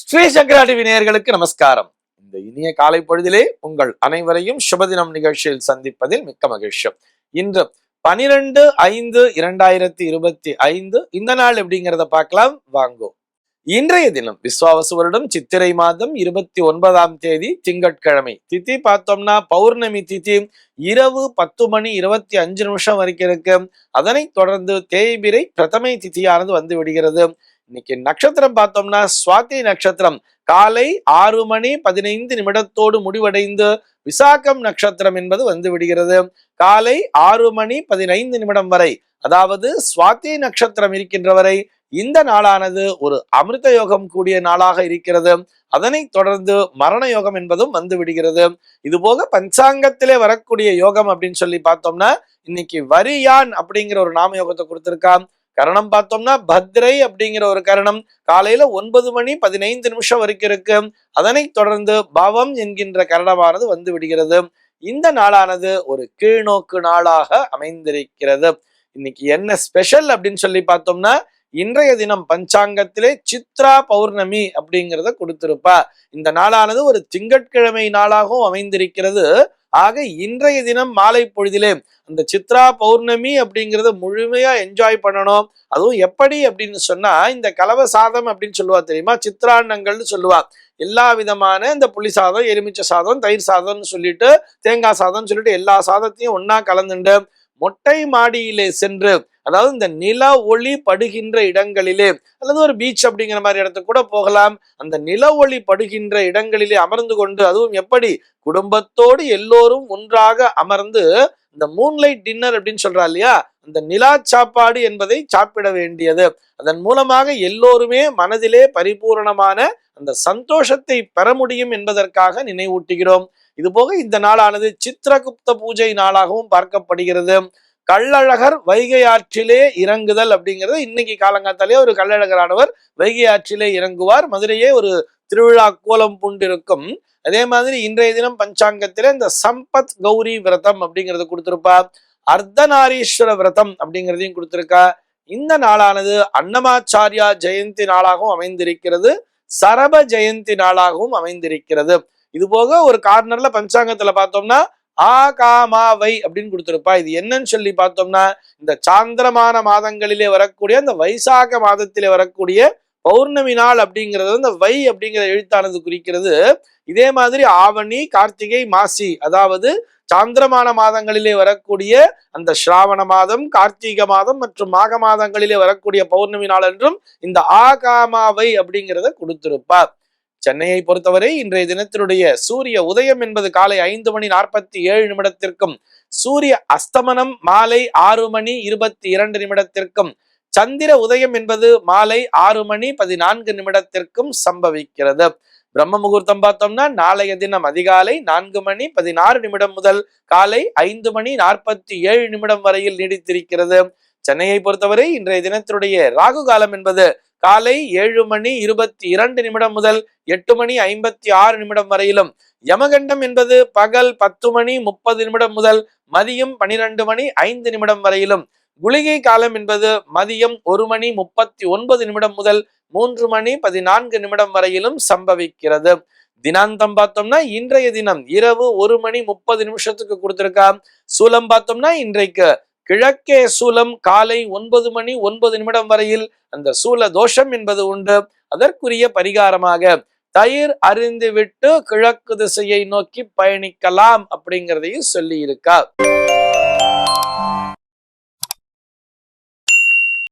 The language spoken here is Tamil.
ஸ்ரீ சங்கராடி நேயர்களுக்கு நமஸ்காரம். இந்த இனிய காலை பொழுதிலே உங்கள் அனைவரையும் சுபதினம் நிகழ்ச்சியில் சந்திப்பதில் மிக்க மகிழ்ச்சி. இன்று பனிரெண்டு ஐந்து இரண்டாயிரத்தி இருபத்தி ஐந்து இந்த நாள் எப்படிங்கிறத பார்க்கலாம். வாங்கோ. இன்றைய தினம் விஸ்வாவசு வருடம் சித்திரை மாதம் இருபத்தி ஒன்பதாம் தேதி திங்கட்கிழமை. திதி பார்த்தோம்னா பௌர்ணமி திதி. இரவு பத்து மணி இருபத்தி அஞ்சு நிமிஷம் வரைக்கும் இருக்கு. அதனைத் தொடர்ந்து தேய்பிரை பிரதமை திதியானது வந்து விடுகிறது. இன்னைக்கு நட்சத்திரம் பார்த்தோம்னா சுவாதி நட்சத்திரம். காலை ஆறு மணி பதினைந்து நிமிடத்தோடு முடிவடைந்து விசாகம் நட்சத்திரம் என்பது வந்து விடுகிறது. காலை ஆறு மணி பதினைந்து நிமிடம் வரை அதாவது சுவாதி நட்சத்திரம் இருக்கின்ற வரை இந்த நாளானது ஒரு அமிர்த யோகம் கூடிய நாளாக இருக்கிறது. அதனைத் தொடர்ந்து மரண யோகம் என்பதும் வந்து விடுகிறது. இது போக பஞ்சாங்கத்திலே வரக்கூடிய யோகம் அப்படின்னு சொல்லி பார்த்தோம்னா இன்னைக்கு வரியான் அப்படிங்கிற ஒரு நாம யோகத்தை கொடுத்திருக்கான். கரணம் பார்த்தோம்னா பத்ரை அப்படிங்கிற ஒரு கரணம். காலையில ஒன்பது மணி பதினைந்து நிமிஷம் வரைக்கும் இருக்கு. அதனை தொடர்ந்து பவம் என்கின்ற கரணமானது வந்து விடுகிறது. இந்த நாளானது ஒரு கீழ்நோக்கு நாளாக அமைந்திருக்கிறது. இன்னைக்கு என்ன ஸ்பெஷல் அப்படின்னு சொல்லி பார்த்தோம்னா இன்றைய தினம் பஞ்சாங்கத்திலே சித்ரா பௌர்ணமி அப்படிங்கிறத கொடுத்திருப்பா இந்த நாளானது ஒரு திங்கட்கிழமை நாளாகவும் அமைந்திருக்கிறது. ஆக இன்றைய தினம் மாலை பொழுதிலே அந்த சித்ரா பௌர்ணமி அப்படிங்கிறத முழுமையா என்ஜாய் பண்ணணும். அதுவும் எப்படி அப்படின்னு சொன்னா இந்த கலவ சாதம் அப்படின்னு சொல்லுவா தெரியுமா? சித்ராண்ணங்கள்னு சொல்லுவா. எல்லா விதமான இந்த புளி சாதம் எலுமிச்சை சாதம் தயிர் சாதம்னு சொல்லிட்டு தேங்காய் சாதம்னு சொல்லிட்டு எல்லா சாதத்தையும் ஒன்னா கலந்துண்டு மொட்டை மாடியிலே சென்று அதாவது இந்த நில ஒளி படுகின்ற இடங்களிலே அல்லது ஒரு பீச் அப்படிங்கிற மாதிரி இடத்துக்கு கூட போகலாம். அந்த நில ஒளி படுகின்ற இடங்களிலே அமர்ந்து கொண்டு அதுவும் எப்படி? குடும்பத்தோடு எல்லோரும் ஒன்றாக அமர்ந்து இந்த மூன்லைட் டின்னர் அப்படின்னு சொல்றா இல்லையா? அந்த நிலா சாப்பாடு என்பதை சாப்பிட வேண்டியது. அதன் மூலமாக எல்லோருமே மனதிலே பரிபூரணமான அந்த சந்தோஷத்தை பெற முடியும் என்பதற்காக நினைவூட்டுகிறோம். இது போக இந்த நாளானது சித்திரகுப்த பூஜை நாளாகவும் பார்க்கப்படுகிறது. கள்ளழகர் வைகை ஆற்றிலே இறங்குதல் அப்படிங்கிறது இன்னைக்கு காலங்காத்தாலே ஒரு கள்ளழகரானவர் வைகை ஆற்றிலே இறங்குவார். மதுரையே ஒரு திருவிழா கோலம் பூண்டிருக்கும். அதே மாதிரி இன்றைய தினம் பஞ்சாங்கத்தில இந்த சம்பத் கௌரி விரதம் அப்படிங்கிறது கொடுத்திருப்பா அர்த்தநாரீஸ்வர விரதம் அப்படிங்கிறதையும் கொடுத்திருக்கா இந்த நாளானது அன்னமாச்சாரியா ஜெயந்தி நாளாகவும் அமைந்திருக்கிறது. சரப ஜெயந்தி நாளாகவும் அமைந்திருக்கிறது. இது போக ஒரு கார்னர்ல பஞ்சாங்கத்துல பார்த்தோம்னா ஆ காமாவை அப்படின்னு கொடுத்துருப்பா. இது என்னன்னு சொல்லி பார்த்தோம்னா இந்த சாந்திரமான மாதங்களிலே வரக்கூடிய அந்த வைசாக மாதத்திலே வரக்கூடிய பௌர்ணமி நாள் அப்படிங்கிறது இந்த வை அப்படிங்கிற எழுத்தானது குறிக்கிறது. இதே மாதிரி ஆவணி கார்த்திகை மாசி அதாவது சாந்திரமான மாதங்களிலே வரக்கூடிய அந்த ஸ்ராவண மாதம் கார்த்திகை மாதம் மற்றும் மாக மாதங்களிலே வரக்கூடிய பௌர்ணமி நாள் என்றும் இந்த ஆகாமாவை அப்படிங்கிறத கொடுத்திருப்பார். சென்னையை பொறுத்தவரை இன்றைய தினத்தினுடைய சூரிய உதயம் என்பது காலை ஐந்து மணி நாற்பத்தி ஏழு நிமிடத்திற்கும் சூரிய அஸ்தமனம் மாலை ஆறு மணி இருபத்தி இரண்டு நிமிடத்திற்கும் சந்திர உதயம் என்பது மாலை ஆறு மணி பதினான்கு நிமிடத்திற்கும் சம்பவிக்கிறது. பிரம்ம முகூர்த்தம் பார்த்தோம்னா நாளைய தினம் அதிகாலை நான்கு மணி பதினாறு நிமிடம் முதல் காலை ஐந்து மணி நாற்பத்தி ஏழு நிமிடம் வரையில் நீடித்திருக்கிறது. சென்னையை பொறுத்தவரை இன்றைய தினத்தினுடைய ராகு காலம் என்பது காலை ஏழு மணி இருபத்தி இரண்டு நிமிடம் முதல் எட்டு மணி ஐம்பத்தி ஆறு நிமிடம் வரையிலும். யமகண்டம் என்பது பகல் பத்து மணி முப்பது நிமிடம் முதல் மதியம் பனிரெண்டு மணி ஐந்து நிமிடம் வரையிலும். குளிகை காலம் என்பது மதியம் ஒரு மணி முப்பத்தி ஒன்பது நிமிடம் முதல் மூன்று மணி பதினான்கு நிமிடம் வரையிலும் சம்பவிக்கிறது. தினாந்தம் பார்த்தோம்னா இன்றைய தினம் இரவு ஒரு மணி முப்பது நிமிஷத்துக்கு கொடுத்திருக்கா சூலம் பார்த்தோம்னா இன்றைக்கு கிழக்கே சூலம் காலை ஒன்பது மணி ஒன்பது நிமிடம் வரையில் அந்த சூல தோஷம் என்பது உண்டு. அதற்குரிய பரிகாரமாக தயிர் அறிந்து விட்டு கிழக்கு திசையை நோக்கி பயணிக்கலாம் அப்படிங்கிறதையும் சொல்லி இருக்கா